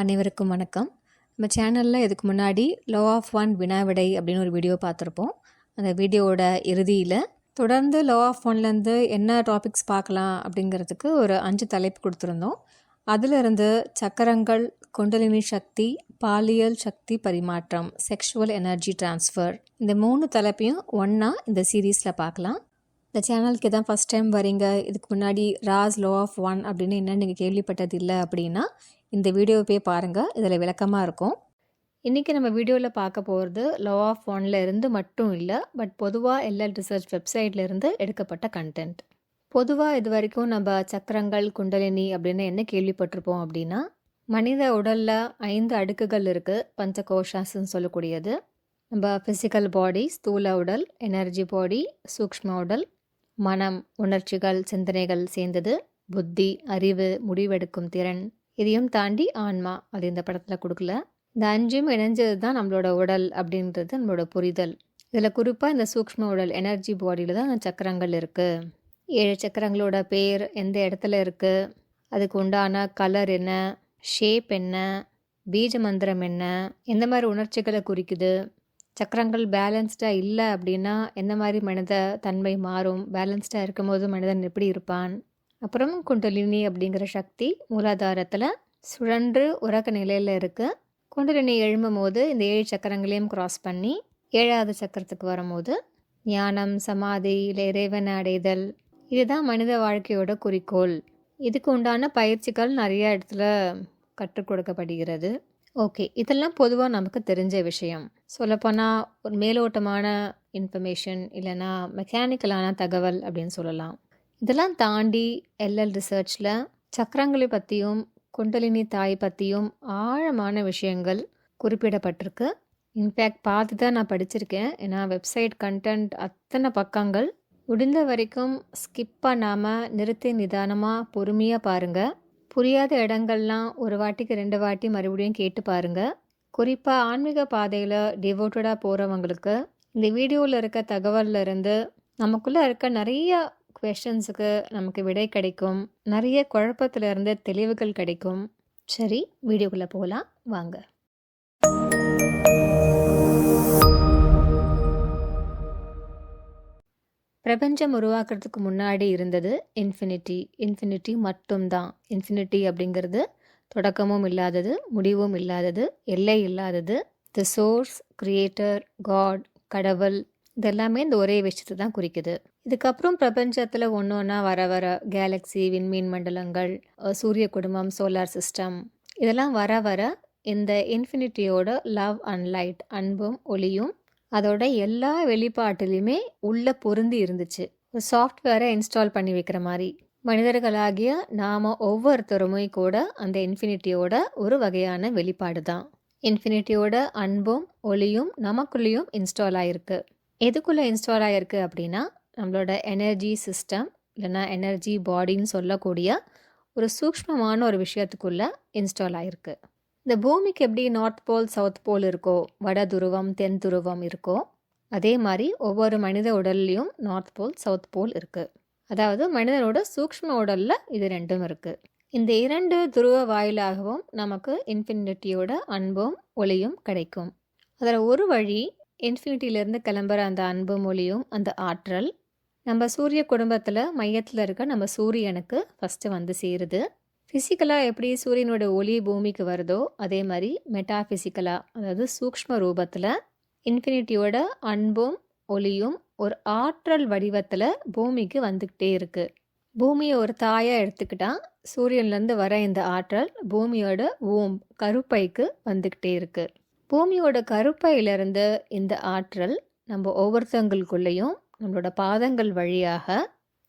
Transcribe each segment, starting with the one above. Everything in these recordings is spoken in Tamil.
அனைவருக்கும் வணக்கம். நம்ம சேனலில் இதுக்கு முன்னாடி லோ ஆஃப் ஒன் வினாவிடை அப்படின்னு ஒரு வீடியோ பார்த்துருப்போம். அந்த வீடியோவோட இறுதியில் தொடர்ந்து லோ ஆஃப் ஒன்லேருந்து என்ன டாபிக்ஸ் பார்க்கலாம் அப்படிங்கிறதுக்கு ஒரு அஞ்சு தலைப்பு கொடுத்துருந்தோம். அதிலிருந்து சக்கரங்கள் குண்டலினி சக்தி பாலியல் சக்தி பரிமாற்றம் செக்ஷுவல் எனர்ஜி ட்ரான்ஸ்ஃபர் இந்த மூணு தலைப்பையும் ஒன்றா இந்த சீரீஸில் பார்க்கலாம். இந்த சேனலுக்கு தான் ஃபஸ்ட் டைம் வரீங்க இதுக்கு முன்னாடி ராஸ் லோ ஆஃப் ஒன் அப்படின்னு என்ன நீங்கள் கேள்விப்பட்டது இல்லை அப்படின்னா இந்த வீடியோ போய் பாருங்கள் இதில் விளக்கமாக இருக்கும். இன்றைக்கி நம்ம வீடியோவில் பார்க்க போகிறது லோ ஆஃப் ஒன்ல இருந்து மட்டும் இல்லை பட் பொதுவாக எல்எல் ரிசர்ச் வெப்சைட்லேருந்து எடுக்கப்பட்ட கண்டென்ட் பொதுவாக இது வரைக்கும் நம்ம சக்கரங்கள் குண்டலினி அப்படின்னு என்ன கேள்விப்பட்டிருப்போம் அப்படின்னா மனித உடலில் ஐந்து அடுக்குகள் இருக்குது பஞ்சகோஷாஸ்ன்னு சொல்லக்கூடியது. நம்ம ஃபிசிக்கல் பாடி ஸ்தூல உடல் எனர்ஜி பாடி சூக்ஷ்ம உடல் மனம் உணர்ச்சிகள் சிந்தனைகள் சேர்ந்தது. புத்தி அறிவு முடிவெடுக்கும் திறன் இதையும் தாண்டி ஆன்மா அது இந்த படத்தில் கொடுக்கல. இந்த அஞ்சும் இணைஞ்சது தான் நம்மளோட உடல் அப்படின்றது நம்மளோட புரிதல். இதில் குறிப்பாக இந்த சூக்ஷ்ம உடல் எனர்ஜி பாடியில் தான் அந்த சக்கரங்கள் இருக்குது ஏழு சக்கரங்களோட பேர் எந்த இடத்துல இருக்குது அதுக்கு உண்டான கலர் என்ன? ஷேப் என்ன? பீஜ மந்திரம் என்ன? எந்த மாதிரி உணர்ச்சிகளை குறிக்குது? சக்கரங்கள் பேலன்ஸ்டாக இல்லை அப்படின்னா எந்த மாதிரி மனித தன்மை மாறும்? பேலன்ஸ்டாக இருக்கும்போது மனிதன் எப்படி இருப்பான்? அப்புறம் குண்டலினி அப்படிங்கிற சக்தி மூலாதாரத்தில் சுழன்று உறக்க நிலையில் இருக்குது குண்டலினி எழும்பும் போது இந்த ஏழு சக்கரங்களையும் க்ராஸ் பண்ணி ஏழாவது சக்கரத்துக்கு வரும்போது ஞானம் சமாதி இல்லை இறைவனை அடைதல் இதுதான் மனித வாழ்க்கையோட குறிக்கோள். இதுக்கு உண்டான பயிற்சிகள் நிறைய இடத்துல கற்றுக் கொடுக்கப்படுகிறது. ஓகே இதெல்லாம் பொதுவாக நமக்கு தெரிஞ்ச விஷயம். சொல்லப்போனால் ஒரு மேலோட்டமான இன்ஃபர்மேஷன் இல்லைன்னா மெக்கானிக்கலான தகவல் அப்படின்னு சொல்லலாம். இதெல்லாம் தாண்டி எல்எல் ரிசர்ச்சில் சக்கரங்களை பற்றியும் குண்டலினி தாய் பற்றியும் ஆழமான விஷயங்கள் குறிப்பிடப்பட்டிருக்கு. இன்ஃபேக்ட் பார்த்து தான் நான் படிச்சிருக்கேன். ஏன்னா வெப்சைட் கண்டென்ட் அத்தனை பக்கங்கள். முடிந்த வரைக்கும் ஸ்கிப் பண்ணாமல் நிறுத்தி நிதானமாக பொறுமையாக பாருங்கள் புரியாத இடங்கள்லாம் ஒரு வாட்டிக்கு ரெண்டு வாட்டி மறுபடியும் கேட்டு பாருங்கள் குறிப்பாக ஆன்மீக பாதையில் டிவோட்டடாக போகிறவங்களுக்கு இந்த வீடியோவில் இருக்க தகவல்ல இருந்து நமக்குள்ளே இருக்க நிறைய கொஷின்ஸுக்கு நமக்கு விடை கிடைக்கும். நிறைய குழப்பத்திலிருந்து தெளிவுகள் கிடைக்கும். சரி வீடியோக்குள்ளே போகலாம் வாங்க. பிரபஞ்சம் உருவாக்குறதுக்கு முன்னாடி இருந்தது இன்ஃபினிட்டி இன்ஃபினிட்டி மட்டும்தான். இன்ஃபினிட்டி அப்படிங்கிறது தொடக்கமும் இல்லாதது முடிவும் இல்லாதது எல்லை இல்லாதது தி சோர்ஸ் கிரியேட்டர் காட் கடவுள் இதெல்லாமே இந்த ஒரே விஷயத்தை தான் குறிக்குது. இதுக்கப்புறம் பிரபஞ்சத்தில் ஒன்று ஒன்றா வர வர கேலக்ஸி விண்மீன் மண்டலங்கள் சூரிய குடும்பம் சோலார் சிஸ்டம் இதெல்லாம் வர வர இந்த இன்ஃபினிட்டியோட லவ் அண்ட் லைட் அன்பும் ஒளியும் அதோட எல்லா வெளிப்பாட்டிலையுமே உள்ளே பொருந்தி இருந்துச்சு. ஒரு சாஃப்ட்வேரை இன்ஸ்டால் பண்ணி வைக்கிற மாதிரி. மனிதர்களாகிய நாம ஒவ்வொருத்தருமே கூட அந்த இன்ஃபினிட்டியோட ஒரு வகையான வெளிப்பாடு தான். இன்ஃபினிட்டியோட அன்பும் ஒளியும் நமக்குள்ளேயும் இன்ஸ்டால் ஆகிருக்கு எதுக்குள்ளே இன்ஸ்டால் ஆகிருக்கு அப்படின்னா நம்மளோட எனர்ஜி சிஸ்டம் இல்லைன்னா எனர்ஜி பாடின்னு சொல்லக்கூடிய ஒரு சூக்ஷ்மமான ஒரு விஷயத்துக்குள்ளே இன்ஸ்டால் ஆகிருக்கு இந்த பூமிக்கு எப்படி நார்த் போல் சவுத் போல் இருக்கோ வட துருவம் தென் துருவம் இருக்கோ அதே மாதிரி ஒவ்வொரு மனித உடல்லையும் நார்த் போல் சவுத் போல் இருக்குது அதாவது மனிதனோட சூக்ஷ்ம உடலில் இது ரெண்டும் இருக்குது இந்த இரண்டு துருவ வாயிலாகவும் நமக்கு இன்ஃபினிட்டியோட அன்பும் ஒளியும் கிடைக்கும். அதில் ஒரு வழி இன்ஃபினிட்டியிலேருந்து கிளம்புற அந்த அன்பும் ஒளியும் அந்த ஆற்றல். நம்ம சூரிய குடும்பத்தில் மையத்தில் இருக்க நம்ம சூரியனுக்கு ஃபஸ்ட்டு வந்து சேருது. ஃபிசிக்கலாக எப்படி சூரியனோட ஒளி பூமிக்கு வருதோ அதே மாதிரி மெட்டாஃபிசிக்கலாக அதாவது சூக்ஷ்ம ரூபத்தில் இன்ஃபினிட்டியோட அன்பும் ஒளியும் ஒரு ஆற்றல் வடிவத்தில் பூமிக்கு வந்துக்கிட்டே இருக்குது பூமியை ஒரு தாயாக எடுத்துக்கிட்டால் சூரியன்லேருந்து வர இந்த ஆற்றல் பூமியோட ஓம் கருப்பைக்கு வந்துக்கிட்டே இருக்குது பூமியோட கருப்பையிலிருந்து இந்த ஆற்றல் நம்ம ஒவ்வொருத்தங்களுக்குள்ளேயும் நம்மளோட பாதங்கள் வழியாக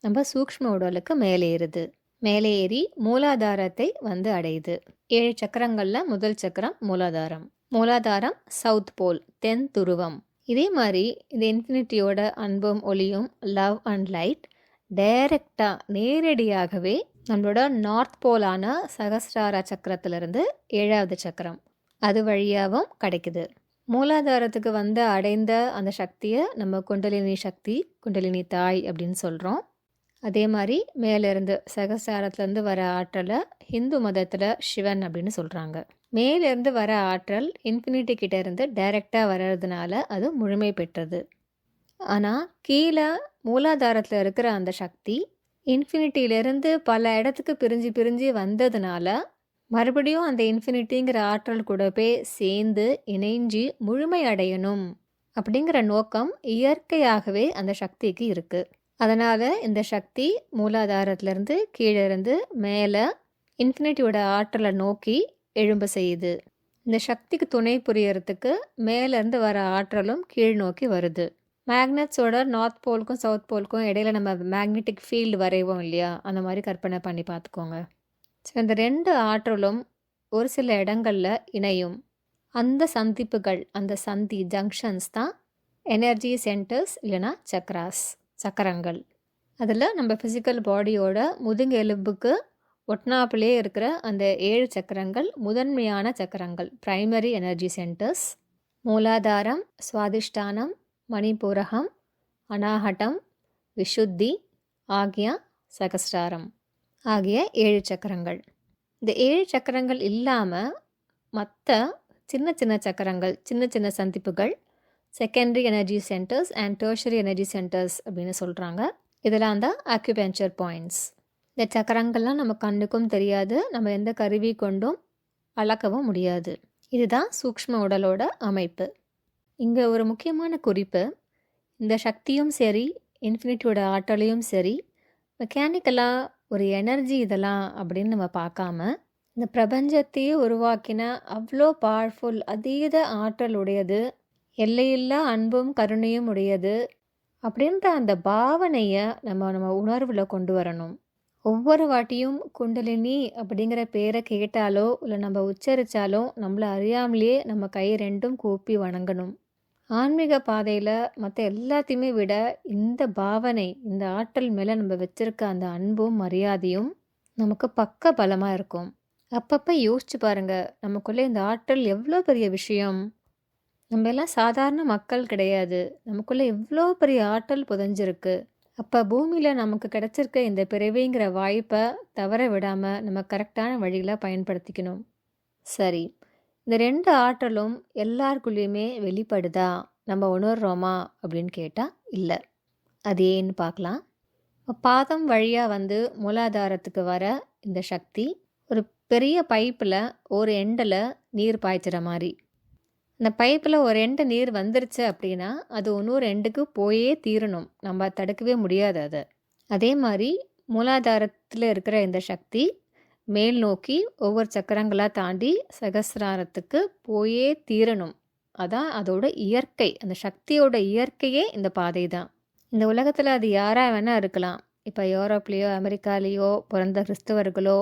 நம்ம சூக்ஷ்ம உடலுக்கு மேலேறுது மேலே ஏறி மூலாதாரத்தை வந்து அடையுது. ஏழு சக்கரங்களில் முதல் சக்கரம் மூலாதாரம். மூலாதாரம் சவுத் போல் தென் துருவம். இதே மாதிரி இந்த இன்ஃபினிட்டியோட அன்பும் ஒளியும் லவ் அண்ட் லைட் டைரக்டாக நேரடியாகவே நம்மளோட நார்த் போலான சகஸ்ரார சக்கரத்திலிருந்து ஏழாவது சக்கரம். அது வழியாகவும் கிடைக்குது. மூலாதாரத்துக்கு வந்து அடைந்த அந்த சக்தியை நம்ம குண்டலினி சக்தி குண்டலினி தாய் அப்படின்னு சொல்கிறோம் அதே மாதிரி மேலேருந்து சகசாரத்துலேருந்து வர ஆற்றலை ஹிந்து மதத்தில் சிவன் அப்படின்னு சொல்கிறாங்க மேலேருந்து வர ஆற்றல் இன்ஃபினிட்டி கிட்ட இருந்து டைரெக்டாக வர்றதுனால அது முழுமை பெற்றது. ஆனால் கீழே மூலாதாரத்தில் இருக்கிற அந்த சக்தி இன்ஃபினிட்டியிலேருந்து பல இடத்துக்கு பிரிஞ்சு பிரிஞ்சு வந்ததுனால மறுபடியும் அந்த இன்ஃபினிட்டிங்கிற ஆற்றல் கூட போய் சேர்ந்து இணைஞ்சு முழுமை அடையணும் அப்படிங்கிற நோக்கம் இயற்கையாகவே அந்த சக்திக்கு இருக்குது அதனால் இந்த சக்தி மூலாதாரத்திலேருந்து கீழே இருந்து மேலே இன்ஃபினிட்டியோட ஆற்றலை நோக்கி எழும்ப செய்யுது. இந்த சக்திக்கு துணை புரியறதுக்கு மேலேருந்து வர ஆற்றலும் கீழ் நோக்கி வருது. மேக்னட்ஸோட நார்த் போலுக்கும் சவுத் போலுக்கும் இடையில நம்ம மேக்னெட்டிக் ஃபீல்டு வரைவோம் இல்லையா? அந்த மாதிரி கற்பனை பண்ணி பார்த்துக்கோங்க. ஸோ இந்த ரெண்டு ஆற்றலும் ஒரு சில இடங்களில் இணையும். அந்த சந்திப்புகள் அந்த சந்தி ஜங்ஷன்ஸ் தான் எனர்ஜி சென்டர்ஸ் இல்லைனா சக்ராஸ் சக்கரங்கள். அதில் நம்ம ஃபிசிக்கல் பாடியோட முதுகு எலும்புக்கு ஒட்னாப்பிலே இருக்கிற அந்த ஏழு சக்கரங்கள் முதன்மையான சக்கரங்கள் பிரைமரி எனர்ஜி சென்டர்ஸ் மூலாதாரம் சுவாதிஷ்டானம் மணிபூரகம் அனாஹட்டம் விஷுத்தி ஆகிய சகஸ்டாரம் ஆகிய ஏழு சக்கரங்கள். இந்த ஏழு சக்கரங்கள் இல்லாமல் மற்ற சின்ன சின்ன சக்கரங்கள் சின்ன சின்ன சந்திப்புகள் secondary energy centres and tertiary energy centres அப்படின்னு சொல்கிறாங்க இதெல்லாம் தான் அக்யூபென்ச்சர் பாயிண்ட்ஸ் இந்த சக்கரங்கள்லாம் நம்ம கண்ணுக்கும் தெரியாது நம்ம எந்த கருவி கொண்டும் அளக்கவும் முடியாது. இதுதான் சூக்ஷ்ம உடலோட அமைப்பு. இங்கே ஒரு முக்கியமான குறிப்பு இந்த சக்தியும் சரி இன்ஃபினிட்டியோட ஆற்றலையும் சரி மெக்கானிக்கலாக ஒரு எனர்ஜி இதெல்லாம் அப்படின்னு நம்ம பார்க்காம இந்த பிரபஞ்சத்தையே உருவாக்கின அவ்வளோ பவர்ஃபுல் அதீத ஆற்றல் உடையது எல்லையில்லா அன்பும் கருணையும் உடையது அப்படின்ற அந்த பாவனையை நம்ம நம்ம உணர்வில் கொண்டு வரணும். ஒவ்வொரு வாட்டியும் குண்டலினி அப்படிங்கிற பேரை கேட்டாலோ இல்லை நம்ம உச்சரித்தாலோ நம்மளை அறியாமலேயே நம்ம கை ரெண்டும் கூப்பி வணங்கணும். ஆன்மீக பாதையில் மற்ற எல்லாத்தையுமே விட இந்த பாவனை இந்த ஆற்றல் மேலே நம்ம வச்சுருக்க அந்த அன்பும் மரியாதையும் நமக்கு பக்க பலமாக இருக்கும். அப்பப்போ யோசிச்சு பாருங்கள் நமக்குள்ளே இந்த ஆற்றல் எவ்வளோ பெரிய விஷயம்? நம்ம எல்லாம் சாதாரண மக்கள் கிடையாது. நமக்குள்ளே எவ்வளோ பெரிய ஆற்றல் புதைஞ்சிருக்கு. அப்போ பூமியில் நமக்கு கிடைச்சிருக்க இந்த பிறவிங்கிற வாய்ப்பை தவற விடாமல் நம்ம கரெக்டான வழியில் பயன்படுத்திக்கணும். சரி இந்த ரெண்டு ஆற்றலும் எல்லாருக்குள்ளேயுமே வெளிப்படுதா? நம்ம உணர்றோமா? அப்படின்னு கேட்டால் இல்லை. அது ஏன்னு பார்க்கலாம். பாதம் வழியாக வந்து மூலாதாரத்துக்கு வர இந்த சக்தி ஒரு பெரிய பைப்பில் ஒரு எண்டில் நீர் பாய்ச்சுற மாதிரி. இந்த பைப்பில் ஒரு எண்டு நீர் வந்துருச்சு அப்படின்னா அது இன்னொரு எண்டுக்கு போயே தீரணும். நம்ம தடுக்கவே முடியாது அதை. அதே மாதிரி மூலாதாரத்தில் இருக்கிற இந்த சக்தி மேல் நோக்கி ஒவ்வொரு சக்கரங்களாக தாண்டி சகசிராரத்துக்கு போயே தீரணும். அதான் அதோட இயற்கை. அந்த சக்தியோட இயற்கையே இந்த பாதை தான். இந்த உலகத்தில் அது யாராக வேணால் இருக்கலாம். இப்போ யூரோப்லேயோ அமெரிக்காலேயோ பிறந்த கிறிஸ்தவர்களோ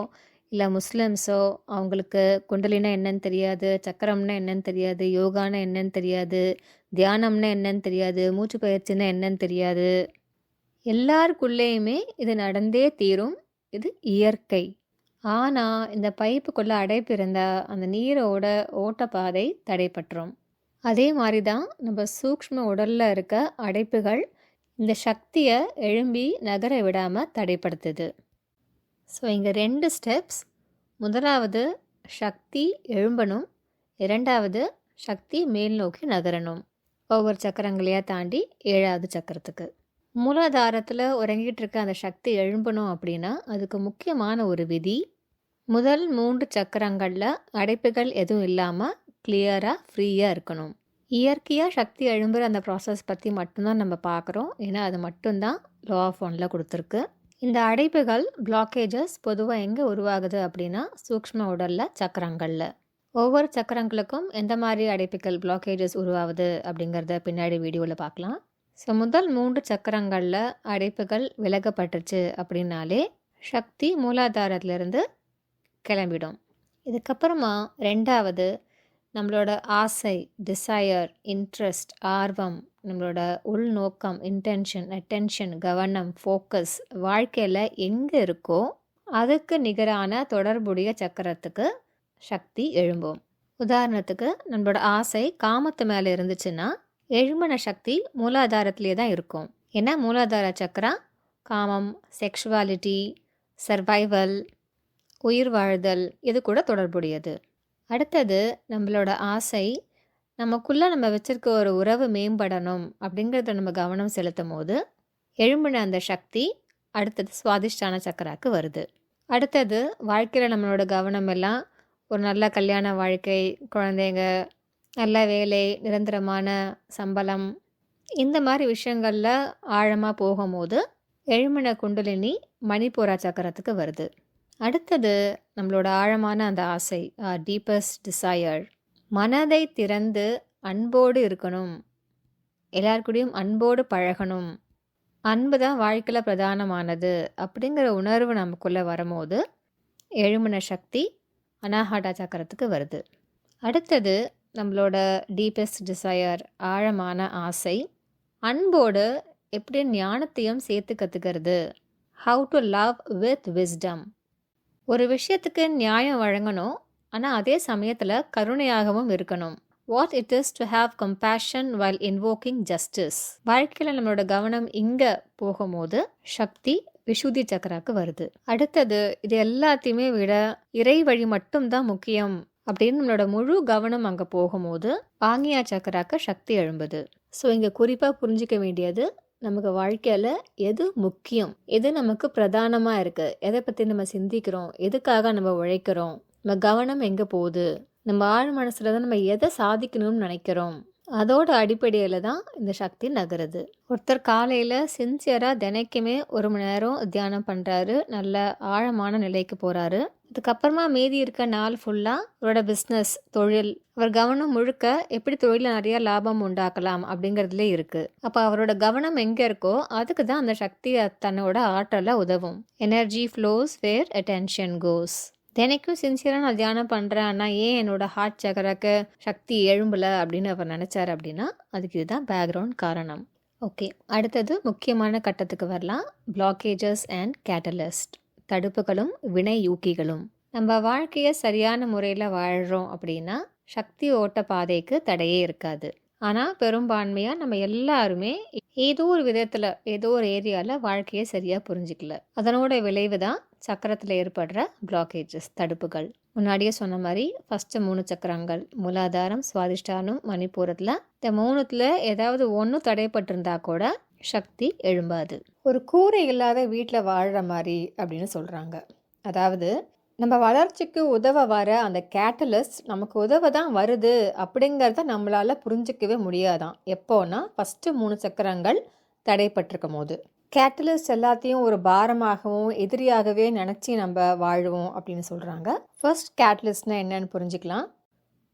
இல்லை முஸ்லிம்ஸோ அவங்களுக்கு குண்டலினா என்னன்னு தெரியாது சக்கரம்னா என்னன்னு தெரியாது யோகானா என்னன்னு தெரியாது தியானம்னா என்னன்னு தெரியாது மூச்சு பயிற்சினா என்னன்னு தெரியாது. எல்லாருக்குள்ளேயுமே இது நடந்தே தீரும். இது இயற்கை. ஆனால் இந்த பைப்புக்குள்ளே அடைப்பு இருந்தால் அந்த நீரோட ஓட்டப்பாதை தடைப்பட்டுரும். அதே மாதிரி தான் நம்ம சூக்ஷ்ம உடலில் இருக்க அடைப்புகள் இந்த சக்தியை எழும்பி நகர விடாமல் தடைப்படுத்துது. ஸோ இங்கே ரெண்டு ஸ்டெப்ஸ் முதலாவது சக்தி எழும்பணும். இரண்டாவது சக்தி மேல் நோக்கி நகரணும். ஒவ்வொரு சக்கரங்களையாக தாண்டி ஏழாவது சக்கரத்துக்கு. மூலாதாரத்தில் உறங்கிட்டு இருக்க அந்த சக்தி எழும்பணும் அப்படின்னா அதுக்கு முக்கியமான ஒரு விதி முதல் மூன்று சக்கரங்களில் அடைப்புகள் எதுவும் இல்லாமல் கிளியராக ஃப்ரீயாக இருக்கணும். இயற்கையாக சக்தி எழும்புகிற அந்த ப்ராசஸ் பற்றி மட்டும்தான் நம்ம பார்க்குறோம் ஏன்னா அது மட்டும்தான் லோ ஆஃப் ஒனில் கொடுத்துருக்கு. இந்த அடைப்புகள் பிளாக்கேஜஸ் பொதுவாக எங்கே உருவாகுது அப்படின்னா சூக்ஷ்ம உடலில் சக்கரங்களில். ஒவ்வொரு சக்கரங்களுக்கும் எந்த மாதிரி அடைப்புகள் பிளாக்கேஜஸ் உருவாகுது அப்படிங்கிறத பின்னாடி வீடியோவில் பார்க்கலாம் ஸோ முதல் மூன்று சக்கரங்களில் அடைப்புகள் விலகப்பட்டுச்சு அப்படின்னாலே சக்தி மூலாதாரத்திலிருந்து கிளம்பிடும். இதுக்கப்புறமா ரெண்டாவது நம்மளோட ஆசை டிசையர் இன்ட்ரெஸ்ட் ஆர்வம் நம்மளோட உள்நோக்கம் இன்டென்ஷன் அட்டென்ஷன் கவனம் ஃபோக்கஸ் வாழ்க்கையில் எங்கே இருக்கோ அதுக்கு நிகரான தொடர்புடைய சக்கரத்துக்கு சக்தி எழும்பும். உதாரணத்துக்கு நம்மளோட ஆசை காமத்து மேலே இருந்துச்சுன்னா எழும்பின சக்தி மூலாதாரத்திலே தான் இருக்கும். ஏன்னா மூலாதார சக்கரம்? காமம் செக்ஷுவாலிட்டி சர்வைவல் உயிர் வாழ்தல் இது கூட தொடர்புடையது. அடுத்தது நம்மளோட ஆசை நமக்குள்ளே நம்ம வச்சிருக்க ஒரு உறவு மேம்படணும் அப்படிங்கிறத நம்ம கவனம் செலுத்தும் போது எழும்பின அந்த சக்தி அடுத்தது சுவாதிஷ்டான சக்கராக்கு வருது. அடுத்தது வாழ்க்கையில் நம்மளோட கவனம் எல்லாம் ஒரு நல்ல கல்யாண வாழ்க்கை குழந்தைங்க நல்ல வேலை நிரந்தரமான சம்பளம் இந்த மாதிரி விஷயங்களில் ஆழமாக போகும்போது எழுமின குண்டலினி மணிப்பூரா சக்கரத்துக்கு வருது. அடுத்தது நம்மளோட ஆழமான அந்த ஆசை டீப்பஸ்ட் டிசையர் மனதை திறந்து அன்போடு இருக்கணும். எல்லாருக்கூடயும் அன்போடு பழகணும். அன்பு தான் வாழ்க்கையில் பிரதானமானது அப்படிங்கிற உணர்வு நமக்குள்ளே வரும்போது எழுமின சக்தி அனாஹாட்டா சக்கரத்துக்கு வருது. அடுத்தது நம்மளோட டீப்பஸ்ட் டிசையர் ஆழமான ஆசை அன்போடு எப்படி ஞானத்தையும் சேர்த்து கற்றுக்கிறது how to love with wisdom ஒரு விஷயத்துக்கு நியாயம் வழங்கணும் ஆனால் அதே சமயத்தில் கருணையாகவும் இருக்கணும். What it is to have compassion while invoking justice வாழ்க்கையில் நம்மளோட கவனம் இங்கே போகும்போது சக்தி விஷுதி சக்கராக்கு வருது. அடுத்தது இது எல்லாத்தையுமே விட இறை வழி மட்டும்தான் முக்கியம் அப்படின்னு நம்மளோட முழு கவனம் அங்கே போகும்போது ஆங்கியா சக்கராக்கு சக்தி எழும்புது. ஸோ இங்கே குறிப்பாக புரிஞ்சிக்க வேண்டியது நமக்கு வாழ்க்கையில் எது முக்கியம்? எது நமக்கு பிரதானமாக இருக்குது எதை பற்றி நம்ம சிந்திக்கிறோம்? எதுக்காக நம்ம உழைக்கிறோம்? நம்ம கவனம் எங்கே போகுது? நம்ம ஆழ் மனசில் தான் நம்ம எதை சாதிக்கணும்னு நினைக்கிறோம்? அதோட அடிப்படையில் தான் இந்த சக்தி நகருது. ஒருத்தர் காலையில் சின்சியராக தினைக்குமே ஒரு மணி நேரம் தியானம் பண்ணுறாரு நல்ல ஆழமான நிலைக்கு போகிறாரு அதுக்கப்புறமா மீதி இருக்க நாள் ஃபுல்லாக அவரோட பிஸ்னஸ் தொழில் அவர் கவனம் முழுக்க எப்படி தொழிலில் நிறையா லாபம் உண்டாக்கலாம் அப்படிங்கிறதுல இருக்குது அப்போ அவரோட கவனம் எங்கே இருக்கோ அதுக்கு தான் அந்த சக்தி தன்னோட ஆற்றலை உதவும். Energy flows where attention goes தினைக்கும் சின்சியராக நான் தியானம் பண்ணுறேன் ஆனால் ஏன் என்னோடய ஹார்ட் சக்கரக்கு சக்தி எழும்பலை அப்படின்னு அவர் நினச்சார் அப்படின்னா அதுக்கு இதுதான் பேக்ரவுண்ட் காரணம். ஓகே அடுத்தது முக்கியமான கட்டத்துக்கு வரலாம். பிளாக்கேஜஸ் அண்ட் கேட்டலிஸ்ட் தடுப்புகளும் வினை யூக்கிகளும். நம்ம வாழ்க்கையை சரியான முறையில் வாழ்கிறோம் அப்படின்னா சக்தி ஓட்ட பாதைக்கு தடையே இருக்காது. ஆனால் பெரும்பான்மையாக நம்ம எல்லாருமே ஏதோ ஒரு விதத்தில் ஏதோ ஒரு ஏரியாவில் வாழ்க்கையை சரியாக புரிஞ்சிக்கல. அதனோட விளைவு தான் சக்கரத்தில் ஏற்படுற பிளாக்கேஜஸ் தடுப்புகள். முன்னாடியே சொன்ன மாதிரி ஃபஸ்ட்டு மூணு சக்கரங்கள் மூலாதாரம் சுவாதிஷ்டானம் மணிப்பூரத்தில். இந்த மூணுத்தில் ஏதாவது ஒன்று தடைப்பட்டிருந்தா கூட சக்தி எழும்பாது. ஒரு கூரை இல்லாத வீட்டில் வாழ்கிற மாதிரி அப்படின்னு சொல்கிறாங்க அதாவது நம்ம வளர்ச்சிக்கு உதவ வர அந்த கேட்டலிஸ்ட் நமக்கு உதவ தான் வருது அப்படிங்கிறத நம்மளால் புரிஞ்சிக்கவே முடியாதான். எப்போன்னா ஃபஸ்ட்டு மூணு சக்கரங்கள் தடைப்பட்டிருக்கும் போது. கேட்டலிஸ்ட் எல்லாத்தையும் ஒரு பாரமாகவும் எதிரியாகவே நினச்சி நம்ம வாழ்வோம் அப்படின்னு சொல்கிறாங்க ஃபர்ஸ்ட் கேட்டலிஸ்ட்னால் என்னன்னு புரிஞ்சுக்கலாம்.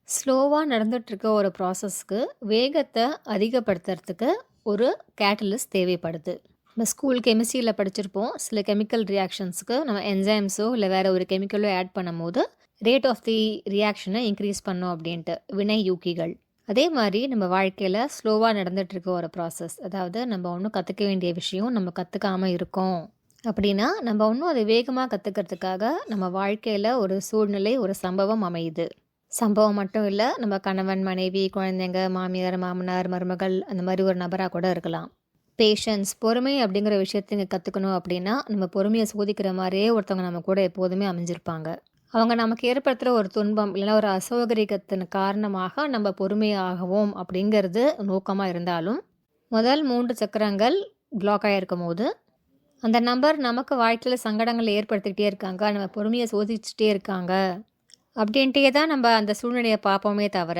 ஸ்லோவாக நடந்துகிட்ருக்க ஒரு ப்ராசஸ்க்கு வேகத்தை அதிகப்படுத்துறதுக்கு ஒரு கேட்டலிஸ்ட் தேவைப்படுது. நம்ம ஸ்கூல் கெமிஸ்ட்ரியில் படிச்சிருப்போம். சில கெமிக்கல் ரியாக்ஷன்ஸுக்கு நம்ம என்சைம்ஸோ இல்லை வேறு ஒரு கெமிக்கலோ ஆட் பண்ணும்போது ரேட் ஆஃப் தி ரியாக்ஷனை இன்க்ரீஸ் பண்ணோம் அப்படின்ட்டு. வினை யூக்கிகள் அதே மாதிரி நம்ம வாழ்க்கையில் ஸ்லோவாக நடந்துகிட்ருக்க ஒரு ப்ராசஸ் அதாவது நம்ம ஒன்றும் கற்றுக்க வேண்டிய விஷயம் நம்ம கற்றுக்காமல் இருக்கோம் அப்படின்னா நம்ம ஒன்றும் அதை வேகமாக கற்றுக்கிறதுக்காக நம்ம வாழ்க்கையில் ஒரு சூழ்நிலை ஒரு சம்பவம் அமையுது. சம்பவம் மட்டும் இல்லை நம்ம கணவன் மனைவி குழந்தைங்க மாமியார் மாமனார் மருமகள் அந்த மாதிரி ஒரு நபராக கூட இருக்கலாம். பேஷன்ஸ் பொறுமை அப்படிங்கிற விஷயத்தை இங்கே கற்றுக்கணும் அப்படின்னா நம்ம பொறுமையை சோதிக்கிற மாதிரியே ஒருத்தவங்க நம்ம கூட எப்போதுமே அமைஞ்சிருப்பாங்க. அவங்க நமக்கு ஏற்படுத்துகிற ஒரு துன்பம் இல்லைன்னா ஒரு அசௌகரியத்தின் காரணமாக நம்ம பொறுமையாகவும் அப்படிங்கிறது நோக்கமாக இருந்தாலும் முதல் மூன்று சக்கரங்கள் பிளாக் ஆகிருக்கும் போது அந்த நம்பர் நமக்கு வாழ்க்கையில் சங்கடங்களை ஏற்படுத்திக்கிட்டே இருக்காங்க நம்ம பொறுமையை சோதிச்சுட்டே இருக்காங்க அப்படின்ட்டே தான் நம்ம அந்த சூழ்நிலையை பார்ப்போமே தவிர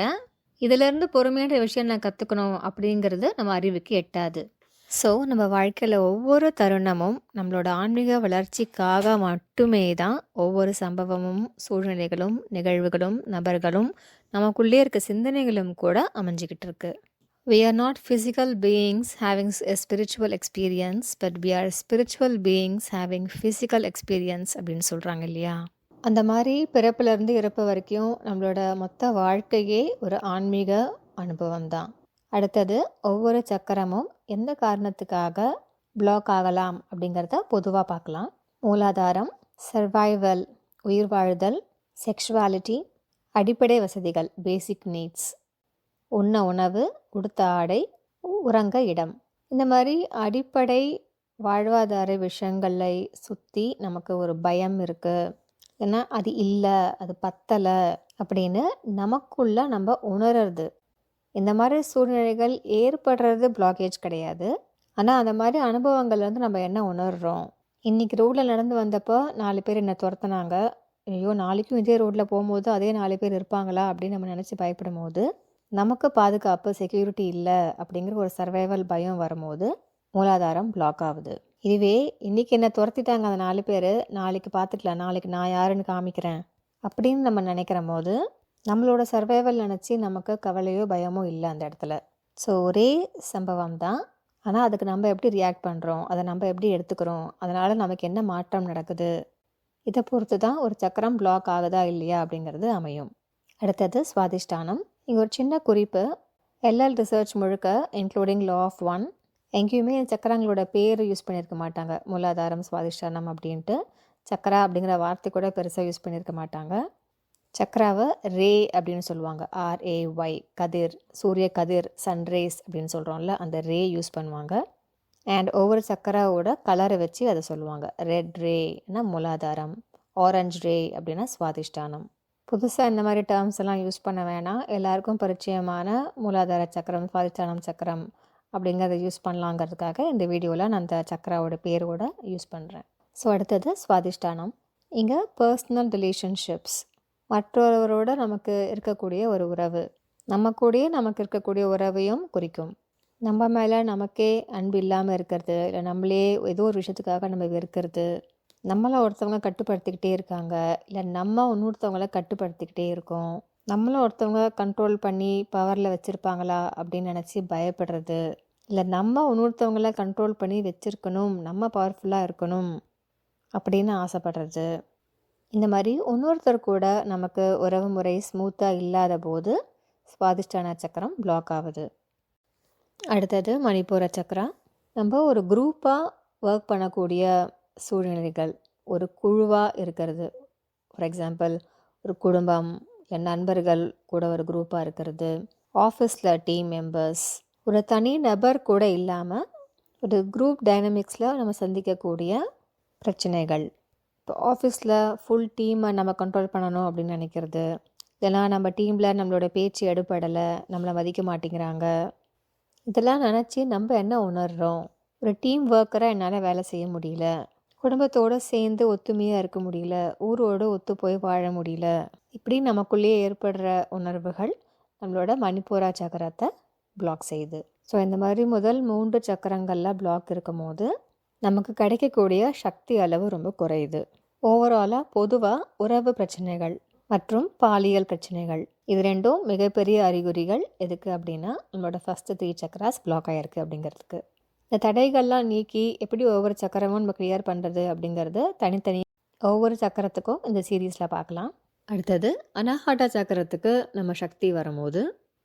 இதிலிருந்து பொறுமையான விஷயம் நான் கற்றுக்கணும் அப்படிங்கிறது நம்ம அறிவுக்கு எட்டாது. ஸோ நம்ம வாழ்க்கையில் ஒவ்வொரு தருணமும் நம்மளோட ஆன்மீக வளர்ச்சிக்காக மட்டுமே தான் ஒவ்வொரு சம்பவமும் சூழ்நிலைகளும் நிகழ்வுகளும் நபர்களும் நமக்குள்ளே இருக்க சிந்தனைகளும் கூட அமைஞ்சிக்கிட்டு இருக்கு. We are not physical beings having a spiritual experience but we are spiritual beings having physical experience அப்படின்னு சொல்கிறாங்க இல்லையா? அந்த மாதிரி பிறப்பிலேருந்து இறப்பு வரைக்கும் நம்மளோட மொத்த வாழ்க்கையே ஒரு ஆன்மீக அனுபவம் தான் அடுத்தது ஒவ்வொரு சக்கரமும் எந்த காரணத்துக்காக பிளாக் ஆகலாம் அப்படிங்கிறத பொதுவாக பார்க்கலாம். மூலாதாரம் சர்வைவல் உயிர் வாழ்தல் செக்ஷுவாலிட்டி அடிப்படை வசதிகள் பேசிக் நீட்ஸ் உண்ண உணவு உடுத்த ஆடை உறங்க இடம். இந்த மாதிரி அடிப்படை வாழ்வாதார விஷயங்களை சுற்றி நமக்கு ஒரு பயம் இருக்குது ஏன்னா அது இல்லை அது பத்தலை அப்படின்னு நமக்குள்ள நம்ம உணர்றது. இந்த மாதிரி சூழ்நிலைகள் ஏற்படுறது பிளாக்கேஜ் கிடையாது. ஆனால் அந்த மாதிரி அனுபவங்கள் வந்து நம்ம என்ன உணர்கிறோம் இன்றைக்கி ரோட்டில் நடந்து வந்தப்போ நாலு பேர் என்னை துரத்துனாங்க. ஐயோ நாளைக்கும் இதே ரோட்டில் போகும்போது அதே நாலு பேர் இருப்பாங்களா அப்படின்னு நம்ம நினச்சி பயப்படும் போது நமக்கு பாதுகாப்பு செக்யூரிட்டி இல்லை அப்படிங்கிற ஒரு சர்வைவல் பயம் வரும்போது மூலாதாரம் பிளாக் ஆகுது. இதுவே இன்றைக்கி என்ன துரத்திட்டாங்க அந்த நாலு பேர் நாளைக்கு பார்த்துக்கலாம் நாளைக்கு நான் யாருன்னு காமிக்கிறேன் அப்படின்னு நம்ம நினைக்கிற போது நம்மளோட சர்வைவல் நினச்சி நமக்கு கவலையோ பயமோ இல்லை அந்த இடத்துல. ஸோ ஒரே சம்பவம் தான் ஆனால் அதுக்கு நம்ம எப்படி ரியாக்ட் பண்ணுறோம் அதை நம்ம எப்படி எடுத்துக்கிறோம்? அதனால் நமக்கு என்ன மாற்றம் நடக்குது? இதை பொறுத்து தான் ஒரு சக்கரம் பிளாக் ஆகுதா இல்லையா அப்படிங்கிறது அமையும். அடுத்தது சுவாதிஷ்டானம். இங்கே ஒரு சின்ன குறிப்பு. எல்எல் ரிசர்ச் முழுக்க இன்க்ளூடிங் லா ஆஃப் ஒன் எங்கேயுமே சக்கரங்களோட பேர் யூஸ் பண்ணியிருக்க மாட்டாங்க. மூலாதாரம் சுவாதிஷ்டானம் அப்படின்ட்டு. சக்கரா அப்படிங்கிற வார்த்தை கூட பெருசாக யூஸ் பண்ணியிருக்க மாட்டாங்க. சக்கராவை ரே அப்படின்னு சொல்லுவாங்க. ஆர்ஏஒய் கதிர் சூரிய கதிர் சன்ரேஸ் அப்படின்னு சொல்கிறோம்ல அந்த ரே யூஸ் பண்ணுவாங்க. அண்ட் ஒவ்வொரு சக்கராவோட கலரை வச்சு அதை சொல்லுவாங்க. ரெட் ரேனா மூலாதாரம் ஆரஞ்ச் ரே அப்படின்னா சுவாதிஷ்டானம். புதுசாக இந்த மாதிரி டேர்ம்ஸ் எல்லாம் யூஸ் பண்ண வேணாம். எல்லாருக்கும் பரிச்சயமான மூலாதார சக்கரம் சுவாதிஷ்டானம் சக்கரம் அப்படிங்கிறத யூஸ் பண்ணலாங்கிறதுக்காக இந்த வீடியோவில் நான் அந்த சக்கராவோட பேரோட யூஸ் பண்ணுறேன் ஸோ அடுத்தது சுவாதிஷ்டானம். இங்கே பர்சனல் ரிலேஷன்ஷிப்ஸ் மற்றொருவரோட நமக்கு இருக்கக்கூடிய ஒரு உறவு. நம்ம கூடயே நமக்கு இருக்கக்கூடிய உறவையும் குறிக்கும். நம்ம மேலே நமக்கே அன்பு இல்லாமல் இருக்கிறது இல்லை நம்மளே ஏதோ ஒரு விஷயத்துக்காக நம்ம வெறுக்கிறது நம்மளை ஒருத்தவங்க கட்டுப்படுத்திக்கிட்டே இருக்காங்க இல்லை நம்ம இன்னொருத்தவங்கள கட்டுப்படுத்திக்கிட்டே இருக்கோம் நம்மளை ஒருத்தவங்க கண்ட்ரோல் பண்ணி பவரில் வச்சுருப்பாங்களா அப்படின்னு நினச்சி பயப்படுறது இல்லை நம்ம இன்னொருத்தவங்கள கண்ட்ரோல் பண்ணி வச்சுருக்கணும் நம்ம பவர்ஃபுல்லாக இருக்கணும் அப்படின்னு ஆசைப்படுறது. இந்த மாதிரி இன்னொருத்தர் கூட நமக்கு உறவு முறை ஸ்மூத்தாக இல்லாத போது சுவாதிஷ்டான சக்கரம் பிளாக் ஆகுது. அடுத்தது மணிப்பூர சக்கரம். நம்ம ஒரு குரூப்பாக ஒர்க் பண்ணக்கூடிய சூழ்நிலைகள் ஒரு குழுவாக இருக்கிறது. ஃபார் எக்ஸாம்பிள் ஒரு குடும்பம் என் நண்பர்கள் கூட ஒரு குரூப்பாக இருக்கிறது. ஆஃபீஸில் டீம் மெம்பர்ஸ் ஒரு தனி நபர் கூட இல்லாமல் ஒரு குரூப் டைனமிக்ஸில் நம்ம சந்திக்கக்கூடிய பிரச்சனைகள். இப்போ ஆஃபீஸில் ஃபுல் டீமை நம்ம கண்ட்ரோல் பண்ணணும் அப்படின்னு நினைக்கிறது. இதெல்லாம் நம்ம டீமில் நம்மளோட பேச்சு எடுப்படலை நம்மளை மதிக்க மாட்டேங்கிறாங்க. இதெல்லாம் நினச்சி நம்ம என்ன உணர்கிறோம் ஒரு டீம் ஒர்க்கராக என்னால் வேலை செய்ய முடியல. குடும்பத்தோடு சேர்ந்து ஒத்துமையாக இருக்க முடியல. ஊரோடு ஒத்து போய் வாழ முடியல. இப்படி நமக்குள்ளேயே ஏற்படுற உணர்வுகள் நம்மளோட மணிப்பூரா சக்கரத்தை பிளாக் செய்யுது. ஸோ இந்த மாதிரி முதல் மூன்று சக்கரங்களில் பிளாக் இருக்கும் போது நமக்கு கிடைக்கக்கூடிய சக்தி அளவு ரொம்ப குறையுது. ஓவராலாக பொதுவாக உறவு பிரச்சனைகள் மற்றும் பாலியல் பிரச்சனைகள் இது ரெண்டும் மிகப்பெரிய அறிகுறிகள் எதுக்கு அப்படின்னா நம்மளோட ஃபஸ்ட்டு த்ரீ சக்கராஸ் பிளாக் ஆகிருக்கு அப்படிங்கிறதுக்கு. இந்த தடைகள்லாம் நீக்கி எப்படி ஒவ்வொரு சக்கரமும் நம்ம கிளியர் பண்ணுறது அப்படிங்கிறது தனித்தனி ஒவ்வொரு சக்கரத்துக்கும் இந்த சீரீஸில் பார்க்கலாம். அடுத்தது அனாஹாட்டா சக்கரத்துக்கு நம்ம சக்தி வரும்போது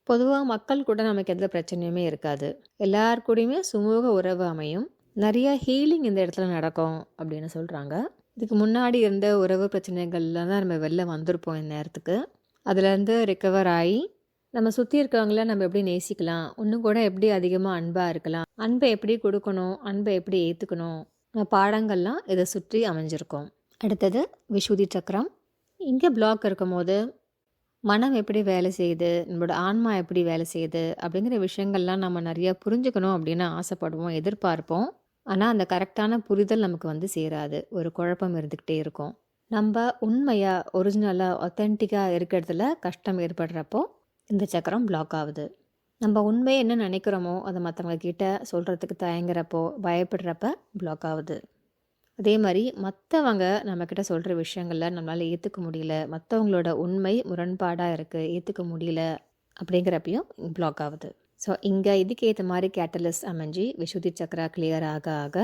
பொதுவாக மக்கள் கூட நமக்கு எந்த பிரச்சனையுமே இருக்காது. எல்லார் கூடயுமே சுமூக உறவு அமையும். நிறைய ஹீலிங் இந்த இடத்துல நடக்கும் அப்படின்னு சொல்கிறாங்க இதுக்கு முன்னாடி இருந்த உறவு பிரச்சனைகள்ல தான் நம்ம வெளில வந்திருப்போம் இந்த நேரத்துக்கு. அதுலேருந்து ரிக்கவர் ஆகி நம்ம சுற்றி இருக்கவங்கள நம்ம எப்படி நேசிக்கலாம்? இன்னும் கூட எப்படி அதிகமாக அன்பாக இருக்கலாம்? அன்பை எப்படி கொடுக்கணும்? அன்பை எப்படி ஏற்றுக்கணும் பாடங்கள்லாம் இதை சுற்றி அமைஞ்சிருக்கும். அடுத்தது விஷுதி சக்கரம். இங்கே பிளாக் இருக்கும் போது மனம் எப்படி வேலை செய்யுது? நம்மளோட ஆன்மா எப்படி வேலை செய்யுது? அப்படிங்கிற விஷயங்கள்லாம் நம்ம நிறைய புரிஞ்சுக்கணும் அப்படின்னு ஆசைப்படுவோம் எதிர்பார்ப்போம். ஆனால் அந்த கரெக்டான புரிதல் நமக்கு வந்து சேராது. ஒரு குழப்பம் இருந்துக்கிட்டே இருக்கும். நம்ம உண்மையாக ஒரிஜினலாக ஒத்தென்டிக்காக இருக்கிறதுல கஷ்டம் ஏற்படுறப்போ இந்த சக்கரம் பிளாக் ஆகுது. நம்ம உண்மையை என்ன நினைக்கிறோமோ அதை மற்றவங்க கிட்ட சொல்கிறதுக்கு தயங்குறப்போ பயப்படுறப்ப பிளாக் ஆகுது. அதே மாதிரி மற்றவங்க நம்மக்கிட்ட சொல்கிற விஷயங்களில் நம்மளால் ஏற்றுக்க முடியல மற்றவங்களோட உண்மை முரண்பாடாக இருக்குது ஏற்றுக்க முடியல அப்படிங்கிறப்பையும் பிளாக் ஆகுது. ஸோ இங்கே இதுக்கு ஏற்ற மாதிரி கேட்டலிஸ்ட் அமைஞ்சு விசுத்தி சக்கரா கிளியர் ஆக ஆக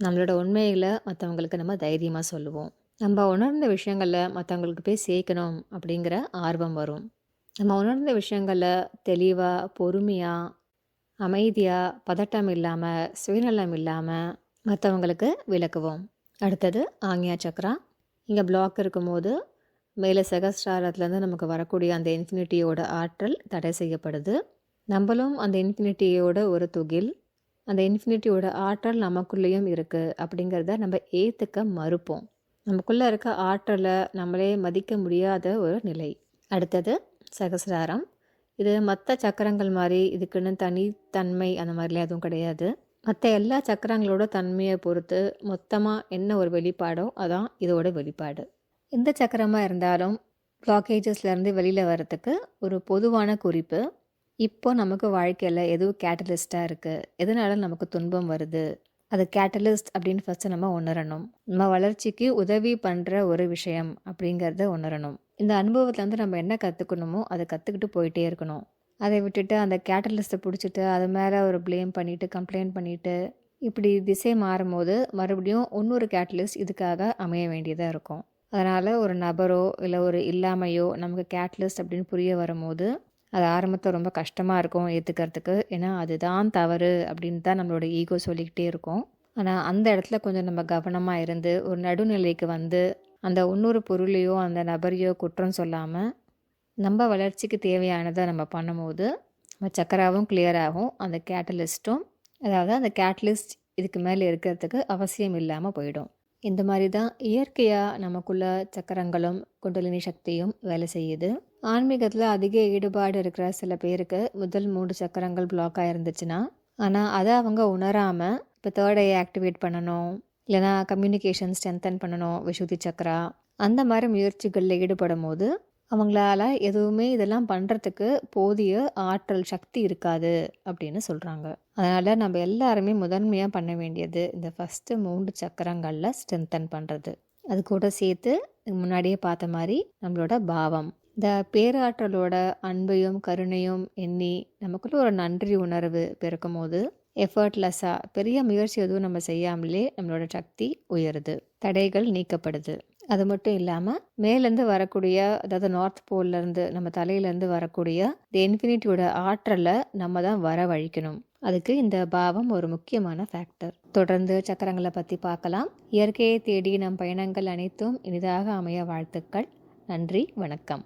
நம்மளோட உண்மைகளை மற்றவங்களுக்கு நம்ம தைரியமாக சொல்லுவோம். நம்ம உணர்ந்த விஷயங்களில் மற்றவங்களுக்கு போய் சேர்க்கணும் அப்படிங்கிற ஆர்வம் வரும். நம்ம உணர்ந்த விஷயங்களில் தெளிவாக பொறுமையாக அமைதியாக பதட்டம் இல்லாமல் சுயநலம் இல்லாமல் மற்றவங்களுக்கு விளக்குவோம். அடுத்தது ஆங்கியா சக்கரா இங்கே பிளாக் இருக்கும்போது மேலே சகஸ்டாரத்துலேருந்து நமக்கு வரக்கூடிய அந்த இன்ஃபினிட்டியோட ஆற்றல் தடை செய்யப்படுது. நம்மளும் அந்த இன்ஃபினிட்டியோட ஒரு துகில் அந்த இன்ஃபினிட்டியோட ஆற்றல் நமக்குள்ளேயும் இருக்குது அப்படிங்கிறத நம்ம ஏற்றுக்க மறுப்போம். நமக்குள்ளே இருக்க ஆற்றலை நம்மளே மதிக்க முடியாத ஒரு நிலை. அடுத்தது சகசிராரம். இது மற்ற சக்கரங்கள் மாதிரி இதுக்குன்னு தனித்தன்மை அந்த மாதிரிலாம் எதுவும் கிடையாது. மற்ற எல்லா சக்கரங்களோட தன்மையை பொறுத்து மொத்தமாக என்ன ஒரு வெளிப்பாடோ அதான் இதோட வெளிப்பாடு. எந்த சக்கரமாக இருந்தாலும் பிளாக்கேஜஸ்லேருந்து வெளியில் வர்றதுக்கு ஒரு பொதுவான குறிப்பு இப்போ நமக்கு வாழ்க்கையில் எதுவும் கேட்டலிஸ்ட்டாக இருக்குது எதனால நமக்கு துன்பம் வருது? அது கேட்டலிஸ்ட் அப்படின்னு ஃபஸ்ட்டு நம்ம உணரணும். நம்ம வளர்ச்சிக்கு உதவி பண்ணுற ஒரு விஷயம் அப்படிங்கிறத உணரணும். இந்த அனுபவத்துலேருந்து நம்ம என்ன கற்றுக்கணுமோ அதை கற்றுக்கிட்டு போயிட்டே இருக்கணும். அதை விட்டுட்டு அந்த கேட்டலிஸ்ட்டை பிடிச்சிட்டு அது மேலே ஒரு ப்ளேம் பண்ணிவிட்டு கம்ப்ளைண்ட் பண்ணிவிட்டு இப்படி திசை மாறும்போது மறுபடியும் இன்னொரு கேட்டலிஸ்ட் இதுக்காக அமைய வேண்டியதாக இருக்கும். அதனால் ஒரு நபரோ இல்லை ஒரு இல்லாமையோ நமக்கு கேட்டலிஸ்ட் அப்படின்னு புரிய வரும்போது அது ஆரம்பத்தில் ரொம்ப கஷ்டமாக இருக்கும் ஏற்றுக்கிறதுக்கு ஏன்னா அதுதான் தவறு அப்படின்னு தான் நம்மளோட ஈகோ சொல்லிக்கிட்டே இருக்கும். ஆனால் அந்த இடத்துல கொஞ்சம் நம்ம கவனமாக இருந்து ஒரு நடுநிலைக்கு வந்து அந்த இன்னொரு பொருளையோ அந்த நபரையோ குற்றம் சொல்லாமல் நம்ம வளர்ச்சிக்கு தேவையானதை நம்ம பண்ணும்போது நம்ம சக்கராவும் கிளியர் ஆகும். அந்த கேட்டலிஸ்ட்டும் அதாவது அந்த கேட்டலிஸ்ட் இதுக்கு மேலே இருக்கிறதுக்கு அவசியம் இல்லாமல் போயிடும். இந்த மாதிரி தான் இயற்கையாக நமக்குள்ள சக்கரங்களும் குண்டலினி சக்தியும் வேலை செய்யுது. ஆன்மீகத்தில் அதிக ஈடுபாடு இருக்கிற சில பேருக்கு முதல் மூன்று சக்கரங்கள் பிளாக் இருந்துச்சுன்னா ஆனால் அதை அவங்க உணராமல் இப்போ தேர்ட் ஐ ஆக்டிவேட் பண்ணணும் இல்லைனா கம்யூனிகேஷன் ஸ்ட்ரென்தன் பண்ணணும் விஷுதி சக்கரா அந்த மாதிரி முயற்சிகளில் ஈடுபடும் போது அவங்களால எதுவுமே இதெல்லாம் பண்ணுறதுக்கு போதிய ஆற்றல் சக்தி இருக்காது அப்படின்னு சொல்கிறாங்க அதனால் நம்ம எல்லாருமே முதன்மையாக பண்ண வேண்டியது இந்த ஃபஸ்ட்டு மூன்று சக்கரங்களில் ஸ்ட்ரென்தன் பண்ணுறது அது கூட சேர்த்து முன்னாடியே பார்த்த மாதிரி நம்மளோட பாவம். இந்த பேராற்றலோட அன்பையும் கருணையும் எண்ணி நமக்குள்ள ஒரு நன்றி உணர்வு பிறக்கும் போது எஃபர்ட்லெஸ்ஸாக பெரிய முயற்சி எதுவும் நம்ம செய்யாமலே நம்மளோட சக்தி உயருது தடைகள் நீக்கப்படுது. அது மட்டும் இல்லாமல் மேலேருந்து வரக்கூடிய அதாவது நார்த் போல்லேருந்து நம்ம தலையிலேருந்து வரக்கூடிய இந்த இன்ஃபினிட்டியோட ஆற்றலை நம்ம தான் வரவழிக்கணும். அதுக்கு இந்த பாவம் ஒரு முக்கியமான ஃபேக்டர் தொடர்ந்து சக்கரங்களை பற்றி பார்க்கலாம். இயற்கையை தேடி நம் பயணங்கள் அனைத்தும் இனிதாக அமைய வாழ்த்துக்கள். நன்றி வணக்கம்.